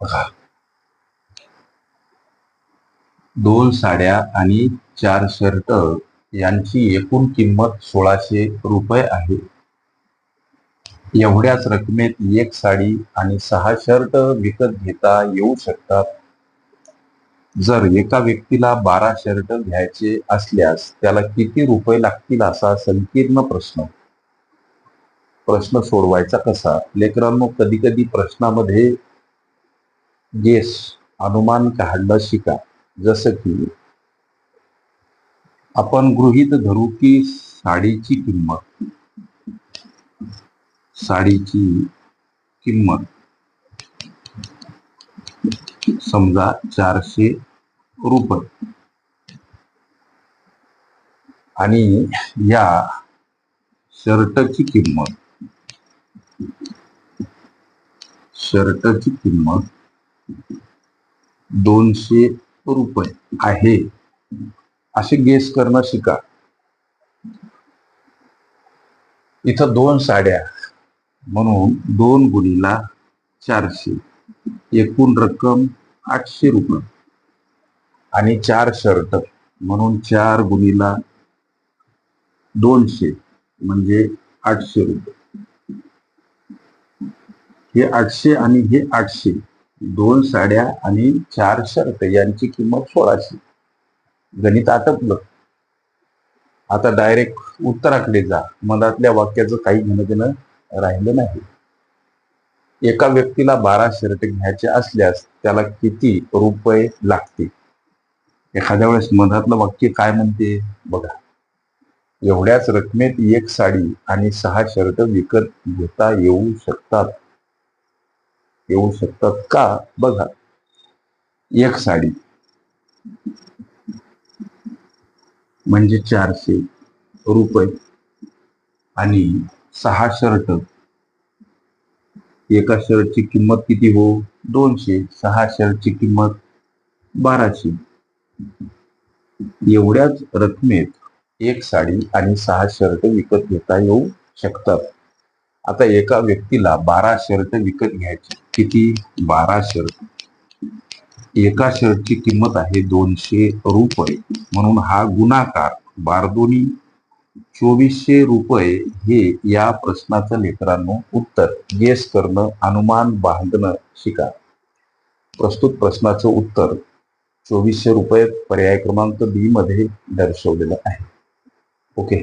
बघा. दोन साड्या आणि चार शर्ट यांची एकूण किंमत सोळाशे रुपये आहे. एवढ्याच रकमेत एक साडी आणि सहा शर्ट विकत घेता येऊ शकतात. जर एका व्यक्तीला बारा शर्ट घ्यायचे असल्यास त्याला किती रुपये लागतील असा संकीर्ण प्रश्न. प्रश्न सोडवायचा कसा? लेकरांनो कधी कधी प्रश्नामध्ये गेस अनुमान काढलं शिका जसं की आपण गृहीत धरू की साडीची किंमत साडीची किंमत समजा चारशे रुपये. आणि या शर्टची किंमत शर्टची किंमत दोनशे रुपये आहे. असे गेस करणं शिका. इथं दोन साड्या म्हणून दोन गुणीला चारशे. एकूण रक्कम आठशे रुपये. आणि चार शर्ट म्हणून चार गुणीला दोनशे म्हणजे आठशे रुपये. हे आठशे आणि हे आठशे. दोन साड्या आणि चार शर्ट यांची किंमत सोळाशे. गणित आटपलं. आता डायरेक्ट उत्तराकडे जा. मधातल्या वाक्याचं काही घेणं देणं राहिलं नाही. एका व्यक्तीला बारा शर्ट घ्यायचे असल्यास त्याला किती रुपये लागतील? एखाद्या वेळेस मधातलं वाक्य काय म्हणते? बघा. एवढ्याच रकमेत एक साडी आणि सहा शर्ट विकत घेता येऊ शकतात. येऊ शकतात का? बघा. एक साडी. म्हणजे चारशे रुपये. आणि सहा शर्ट. एका शर्टची किंमत किती हो? दोनशे. सहा शर्टची किंमत बाराशे. एवढ्याच रकमेत एक साडी आणि सहा शर्ट विकत घेता येऊ शकतात. आता एका व्यक्तीला बारा शर्ट विकत घ्यायचे. किती? बारा शर्ट एका शर्टची किंमत आहे दोनशे रुपये. म्हणून हा गुणाकार बारदोनी चोवीसशे रुपये हे या प्रश्नाचं लेकरांनो उत्तर. गेस करणं अनुमान बांधणं शिका. प्रस्तुत प्रश्नाचं उत्तर चोवीसशे रुपये पर्याय क्रमांक बी मध्ये दर्शवलेलं आहे. ओके